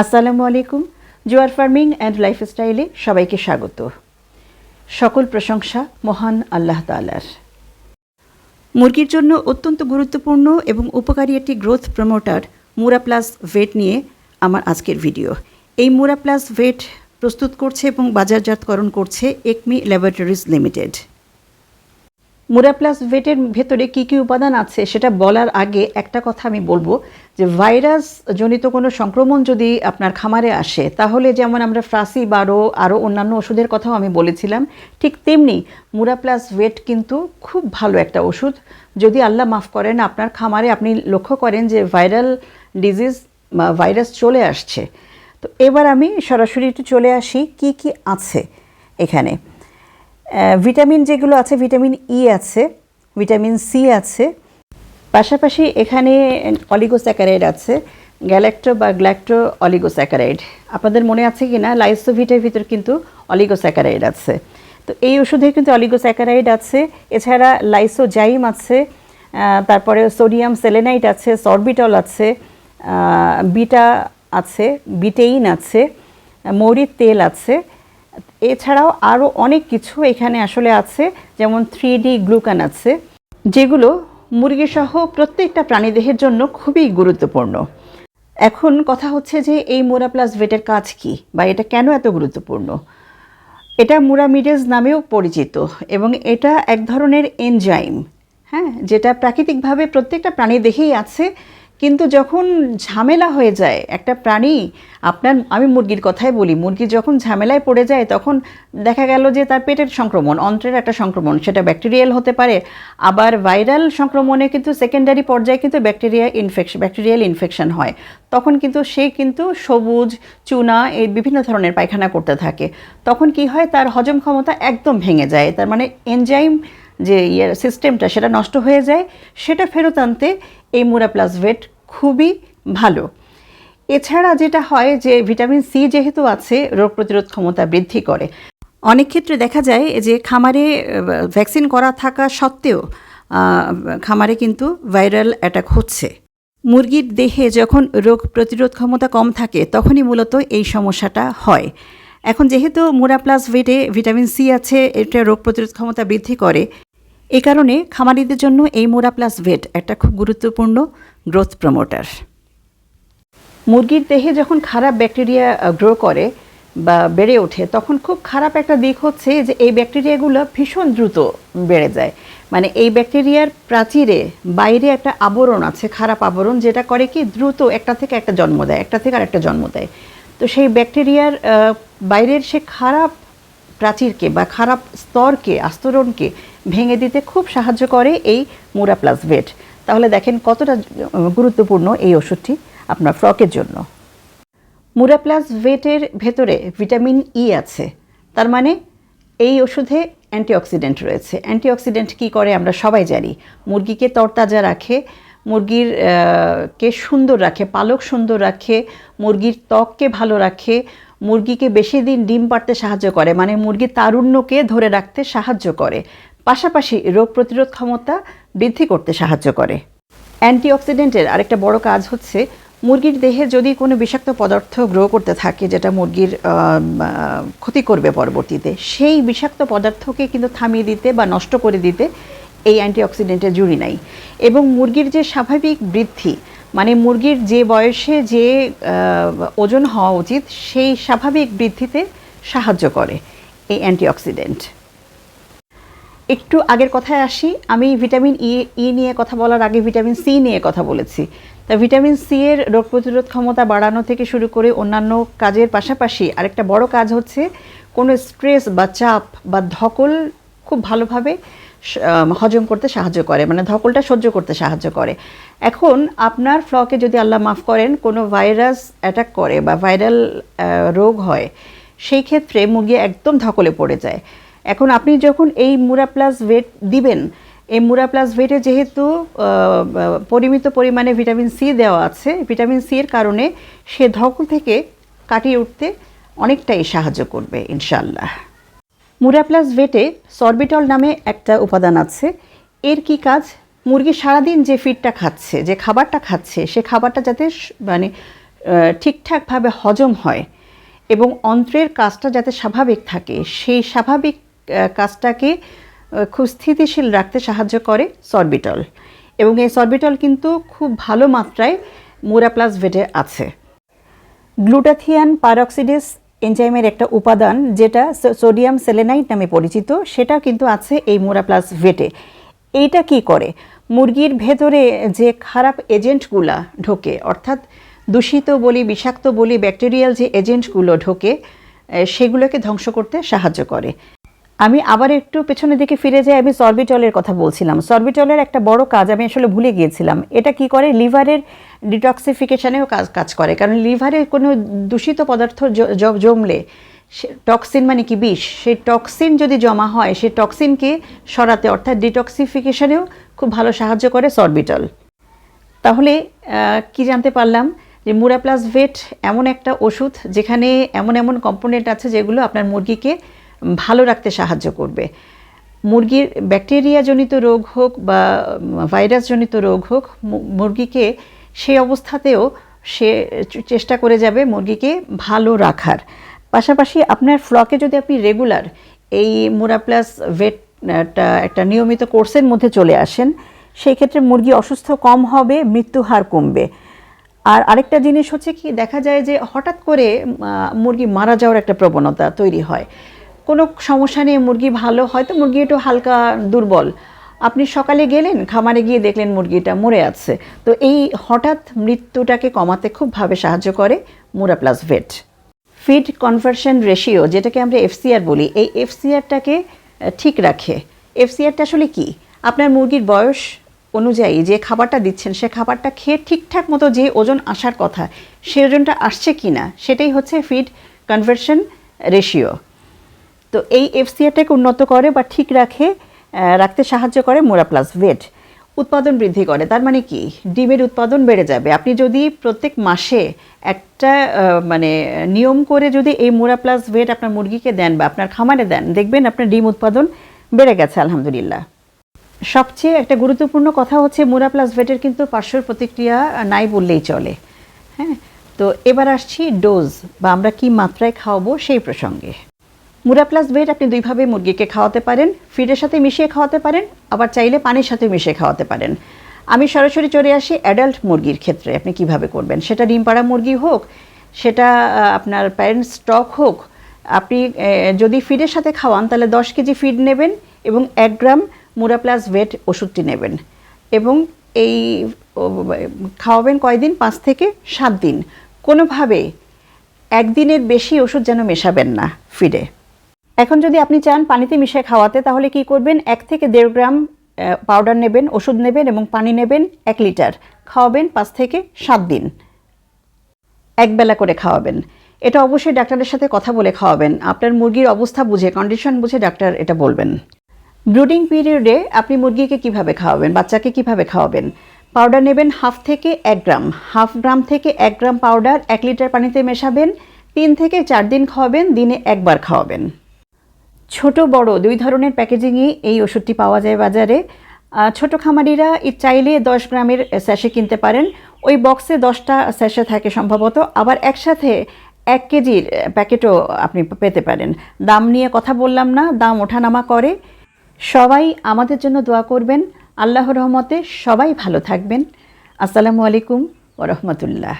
আসসালামু আলাইকুম। জোয়ার ফার্মিং অ্যান্ড লাইফস্টাইলে সবাইকে স্বাগত। সকল প্রশংসা মহান আল্লাহ তালার মুরগির জন্য অত্যন্ত গুরুত্বপূর্ণ এবং উপকারী একটি growth promoter Mura plus vet নিয়ে আমার আজকের ভিডিও এই মুরা প্লাস ভেট প্রস্তুত করছে এবং বাজারজাতকরণ করছে Acme laboratories limited. Mura plus ভেটের ভেতরে কী কী উপাদান আছে সেটা বলার আগে একটা কথা আমি বলব। যে ভাইরাস জনিত কোনো সংক্রমণ যদি আপনার খামারে আসে, তাহলে যেমন আমরা ফ্রাসি, বারো আরও অন্যান্য ওষুধের কথাও আমি বলেছিলাম, ঠিক তেমনি মুরা প্লাস ওয়েট কিন্তু খুব ভালো একটা ওষুধ। যদি আল্লাহ মাফ করেন, আপনার খামারে আপনি লক্ষ্য করেন যে ভাইরাল ডিজিজ ভাইরাস চলে আসছে। তো এবার আমি সরাসরি একটু চলে আসি, কি কি আছে এখানে? ভিটামিন যেগুলো আছে, ভিটামিন ই আছে, ভিটামিন সি আছে পাশাপাশি এখানে অলিগোস্যাকারাইড আছে, গ্যালাক্টো বা গ্ল্যাক্টো অলিগোস্যাকারাইড। আপনাদের মনে আছে কি না? লাইসোভিটের ভিতর কিন্তু অলিগোস্যাকারাইড আছে। তো এই ওষুধে কিন্তু অলিগোস্যাকারাইড আছে, এছাড়া লাইসোজাইম আছে তারপরে সোডিয়াম সেলেনাইট আছে, সরবিটল আছে বিটা আছে, বিটেইন আছে, মৌরির তেল আছে। এছাড়াও আরও অনেক কিছু এখানে আসলে আছে, যেমন থ্রি ডি গ্লুকান আছে, যেগুলো মুরগিসহ প্রত্যেকটা প্রাণীদেহের জন্য খুবই গুরুত্বপূর্ণ। এখন কথা হচ্ছে যে এই মোরা প্লাস ভেটের কাজ কি বা এটা কেন এত গুরুত্বপূর্ণ? এটা মুরামিডেজ নামেও পরিচিত এবং এটা এক ধরনের এনজাইম হ্যাঁ যেটা প্রাকৃতিকভাবে প্রত্যেকটা প্রাণী দেহেই আছে। কিন্তু যখন ঝামেলা হয়ে যায়, একটা প্রাণী, আপনার, আমি মুরগির কথাই বলি, মুরগি যখন ঝামেলায় পড়ে যায়, তখন দেখা গেল যে তার পেটের সংক্রমণ, অন্ত্রের একটা সংক্রমণ, সেটা ব্যাকটেরিয়াল হতে পারে। আবার ভাইরাল সংক্রমণে কিন্তু সেকেন্ডারি পর্যায়ে কিন্তু ব্যাকটেরিয়া ইনফেকশন ব্যাকটেরিয়াল ইনফেকশন হয়। তখন কিন্তু সে কিন্তু সবুজ, চুনা, এই বিভিন্ন ধরনের পায়খানা করতে থাকে। তখন কি হয়, তার হজম ক্ষমতা একদম ভেঙে যায়। তার মানে এনজাইম যে ইয়ের সিস্টেমটা সেটা নষ্ট হয়ে যায়, সেটা ফেরত আনতে এই মুরা প্লাস ভেট খুবই ভালো। এছাড়া যেটা হয় যে ভিটামিন সি যেহেতু আছে, রোগ প্রতিরোধ ক্ষমতা বৃদ্ধি করে। অনেক ক্ষেত্রে দেখা যায় যে খামারে ভ্যাকসিন করা থাকা সত্ত্বেও খামারে কিন্তু ভাইরাল অ্যাটাক হচ্ছে। মুরগির দেহে যখন রোগ প্রতিরোধ ক্ষমতা কম থাকে, তখনই মূলত এই সমস্যাটা হয়। এখন যেহেতু মুরা প্লাস ভেটে ভিটামিন সি আছে, এটা রোগ প্রতিরোধ ক্ষমতা বৃদ্ধি করে এ কারণে খামারিদের জন্য এই মোরা প্লাস ভেট একটা খুব গুরুত্বপূর্ণ গ্রোথ প্রমোটার। মুরগির দেহে যখন খারাপ ব্যাকটেরিয়া গ্রো করে বা বেড়ে ওঠে, তখন খুব খারাপ একটা দিক হচ্ছে যে এই ব্যাকটেরিয়াগুলো ভীষণ দ্রুত বেড়ে যায়। মানে এই ব্যাকটেরিয়ার প্রাচীরে বাইরে একটা আবরণ আছে, খারাপ আবরণ, যেটা করে কি দ্রুত একটা থেকে একটা জন্ম দেয়, একটা থেকে আর একটা জন্ম দেয়। তো সেই ব্যাকটেরিয়ার বাইরের সে খারাপ প্রাচীরকে বা খারাপ স্তরকে, আস্তরণকে ভেঙে দিতে খুব সাহায্য করে এই মুরা প্লাস ভেট। তাহলে দেখেন কতটা গুরুত্বপূর্ণ এই ওষুধটি আপনার ফ্রকের জন্য। মুরা প্লাস ভেটের ভেতরে ভিটামিন ই আছে। তার মানে এই ওষুধে অ্যান্টিঅক্সিডেন্ট রয়েছে। অ্যান্টিঅক্সিডেন্ট কী করে আমরা সবাই জানি। মুরগিকে তরতাজা রাখে, মুরগির কে সুন্দর রাখে, পালক সুন্দর রাখে, মুরগির ত্বককে ভালো রাখে, মুরগিকে বেশি দিন ডিম পাড়তে সাহায্য করে মানে মুরগির তারুণ্যকে ধরে রাখতে সাহায্য করে। পাশাপাশি রোগ প্রতিরোধ ক্ষমতা বৃদ্ধি করতে সাহায্য করে। অ্যান্টিঅক্সিডেন্টের আরেকটা বড় কাজ হচ্ছে মুরগির দেহে যদি কোনো বিষাক্ত পদার্থ গ্রো করতে থাকে যেটা মুরগির ক্ষতি করবে পরবর্তীতে, সেই বিষাক্ত পদার্থকে কিন্তু থামিয়ে দিতে বা নষ্ট করে দিতে এই অ্যান্টিঅক্সিডেন্টের জুড়ি নাই। এবং মুরগির যে স্বাভাবিক বৃদ্ধি মানে মুরগির যে বয়সে যে ওজন হওয়া উচিত, সেই স্বাভাবিক বৃদ্ধিতে সাহায্য করে এই অ্যান্টিঅক্সিডেন্ট। একটু আগের কথায় আসি, আমি ভিটামিন ই ই নিয়ে কথা বলার আগে ভিটামিন সি নিয়ে কথা বলেছি। তা ভিটামিন সি এর রোগ প্রতিরোধ ক্ষমতা বাড়ানো থেকে শুরু করে অন্যান্য কাজের পাশাপাশি আরেকটা বড় কাজ হচ্ছে কোনো স্ট্রেস বা চাপ বা ধকল খুব ভালোভাবে হজম করতে সাহায্য করে মানে ধকলটা সহ্য করতে সাহায্য করে। এখন আপনার ফ্লকে যদি আল্লাহ মাফ করেন, কোনো ভাইরাস অ্যাটাক করে বা ভাইরাল রোগ হয়, সেই ক্ষেত্রে মুরগি একদম ধকলে পড়ে যায়। এখন আপনি যখন এই মুরা প্লাস ভেট দিবেন, এই মুরা প্লাস ভেটে যেহেতু পরিমিত পরিমাণে ভিটামিন সি দেওয়া আছে, ভিটামিন সি এর কারণে সে ধকল থেকে কাটিয়ে উঠতে অনেকটাই সাহায্য করবে ইনশাল্লাহ মুরা প্লাস ভেটে সরবিটল নামে একটা উপাদান আছে। এর কি কাজ? মুরগি সারাদিন যে ফিডটা খাচ্ছে, যে খাবারটা খাচ্ছে, সে খাবারটা যাতে মানে ঠিকঠাকভাবে হজম হয় এবং অন্ত্রের কাজটা যাতে স্বাভাবিক থাকে, সেই স্বাভাবিক কাজটাকে খুব স্থিতিশীল রাখতে সাহায্য করে সরবিটল। এবং এই সরবিটল কিন্তু খুব ভালো মাত্রায় মোরাপ্লাস ভেটে আছে। গ্লুটাথিয়ান পারঅক্সিডেস এনজাইমের একটা উপাদান যেটা সোডিয়াম সেলেনাইট নামে পরিচিত, সেটা কিন্তু আছে এই মোরাপ্লাস ভেটে। এইটা কি করে? মুরগির ভেতরে যে খারাপ এজেন্টগুলা ঢোকে, অর্থাৎ দূষিত বলি, বিষাক্ত বলি, ব্যাকটেরিয়াল যে এজেন্টগুলো ঢোকে সেগুলোকে ধ্বংস করতে সাহায্য করে। আমি আবার একটু পেছনের দিকে ফিরে যাই, আমি সরবিটলের কথা বলছিলাম। সরবিটলের একটা বড় কাজ আমি আসলে ভুলে গিয়েছিলাম। এটা কি করে? লিভারের ডিটক্সিফিকেশানেও কাজ কাজ করে। কারণ লিভারে কোনো দূষিত পদার্থ জমলে টক্সিন মানে কি বিষ? সেই টক্সিন যদি জমা হয়, সেই টক্সিনকে সরাতে অর্থাৎ ডিটক্সিফিকেশানেও খুব ভালো সাহায্য করে সরবিটল তাহলে কি জানতে পারলাম? যে মুরাপ্লাস ভেট এমন একটা ওষুধ যেখানে এমন এমন কম্পোনেন্ট আছে যেগুলো আপনার মুরগিকে ভালো রাখতে সাহায্য করবে। মুরগির ব্যাকটেরিয়াজনিত রোগ হোক বা ভাইরাসজনিত রোগ হোক মুরগিকে সেই অবস্থাতেও সে চেষ্টা করে যাবে মুরগিকে ভালো রাখার। পাশাপাশি আপনার ফ্লকে যদি আপনি রেগুলার এই মুরাপ্লাস ভেটটা একটা নিয়মিত কোর্সের মধ্যে চলে আসেন, সেই ক্ষেত্রে মুরগি অসুস্থ কম হবে, মৃত্যু হার কমবে। আর আরেকটা জিনিস হচ্ছে কি, দেখা যায় যে হঠাৎ করে মুরগি মারা যাওয়ার একটা প্রবণতা তৈরি হয়। কোনো সমস্যা নেই, মুরগি ভালো হয়তো মুরগি একটু হালকা দুর্বল। আপনি সকালে গেলেন, খামারে গিয়ে দেখলেন মুরগিটা মরে আছে। তো এই হঠাৎ মৃত্যুটাকে কমাতে খুবভাবে সাহায্য করে Mura plus vet. Feed conversion ratio, যেটাকে আমরা এফসিআর বলি, এই এফসিআরটাকে ঠিক রাখে। এফসিআরটা আসলে কি? আপনার মুরগির বয়স অনুযায়ী যে খাবারটা দিচ্ছেন, সে খাবারটা খেয়ে ঠিকঠাক মতো যে ওজন আসার কথা, সে ওজনটা আসছে কি না সেটাই হচ্ছে ফিড কনভার্সন রেশিও। তো এই এফসিআরটাকে উন্নত করে বা ঠিক রাখে রাখতে সাহায্য করে মোরাপ্লাস ভেট উৎপাদন বৃদ্ধি করে, তার মানে কি? ডিমের উৎপাদন বেড়ে যাবে। আপনি যদি প্রত্যেক মাসে একটা মানে নিয়ম করে যদি এই মোরাপ্লাস ভেট আপনার মুরগিকে দেন বা আপনার খামারে দেন, দেখবেন আপনার ডিম উৎপাদন বেড়ে গেছে, আলহামদুলিল্লাহ। সবচেয়ে একটা গুরুত্বপূর্ণ কথা হচ্ছে মুরাপ্লাস ভেটের কিন্তু পার্শ্ব প্রতিক্রিয়া নাই বললেই চলে। হ্যাঁ? তো এবার আসছি ডোজ বা আমরা কি মাত্রায় খাওয়াবো সেই প্রসঙ্গে। মুরাপ্লাস ভেট আপনি দুইভাবে মুরগিকে খাওয়াতে পারেন, ফিডের সাথে মিশিয়ে খাওয়াতে পারেন, আবার চাইলে পানির সাথে মিশিয়ে খাওয়াতে পারেন। আমি সরাসরি চলে আসি অ্যাডাল্ট মুরগির ক্ষেত্রে, আপনি কীভাবে করবেন? সেটা ডিম পাড়া মুরগি হোক, সেটা আপনার প্যারেন্টস স্টক হোক, আপনি যদি ফিডের সাথে খাওয়ান, তাহলে দশ কেজি ফিড নেবেন এবং এক গ্রাম মুরা প্লাস ভেট ওষুধটি নেবেন। এবং এই খাওয়াবেন কয়দিন? পাঁচ থেকে সাত দিন। কোনোভাবে একদিনের বেশি ওষুধ যেন মেশাবেন না ফিডে। এখন যদি আপনি চান পানিতে মিশিয়ে খাওয়াতে, তাহলে কি করবেন? এক থেকে দেড় গ্রাম পাউডার নেবেন, ওষুধ নেবেন এবং পানি নেবেন এক লিটার। খাওয়াবেন পাঁচ থেকে সাত দিন। একবেলা করে খাওয়াবেন। এটা অবশ্যই ডাক্তারের সাথে কথা বলে খাওয়াবেন। আপনার মুরগির অবস্থা বুঝে কন্ডিশন বুঝে ডাক্তার এটা বলবেন। ব্রুডিং পিরিয়ডে আপনি মুরগিকে কীভাবে খাওয়াবেন? বাচ্চাকে কীভাবে খাওয়াবেন? পাউডার নেবেন হাফ থেকে এক গ্রাম। হাফ গ্রাম থেকে এক গ্রাম পাউডার এক লিটার পানিতে মেশাবেন। তিন থেকে চার দিন খাওয়াবেন, দিনে একবার খাওয়াবেন। ছোট বড় দুই ধরনের প্যাকেজিংয়ে এই ওষুধটি পাওয়া যায় বাজারে। ছোট খামারিরা চাইলে দশ গ্রামের স্যাশে কিনতে পারেন। ওই বক্সে দশটা স্যাশে থাকে সম্ভবত। আবার একসাথে এক কেজির প্যাকেটও আপনি পেতে পারেন। দাম নিয়ে কথা বললাম না, দাম ওঠানামা করে। সবাই আমাদের জন্য দোয়া করবেন। আল্লাহর রহমতে সবাই ভালো থাকবেন। আসসালামু আলাইকুম ওরহমতুল্লাহ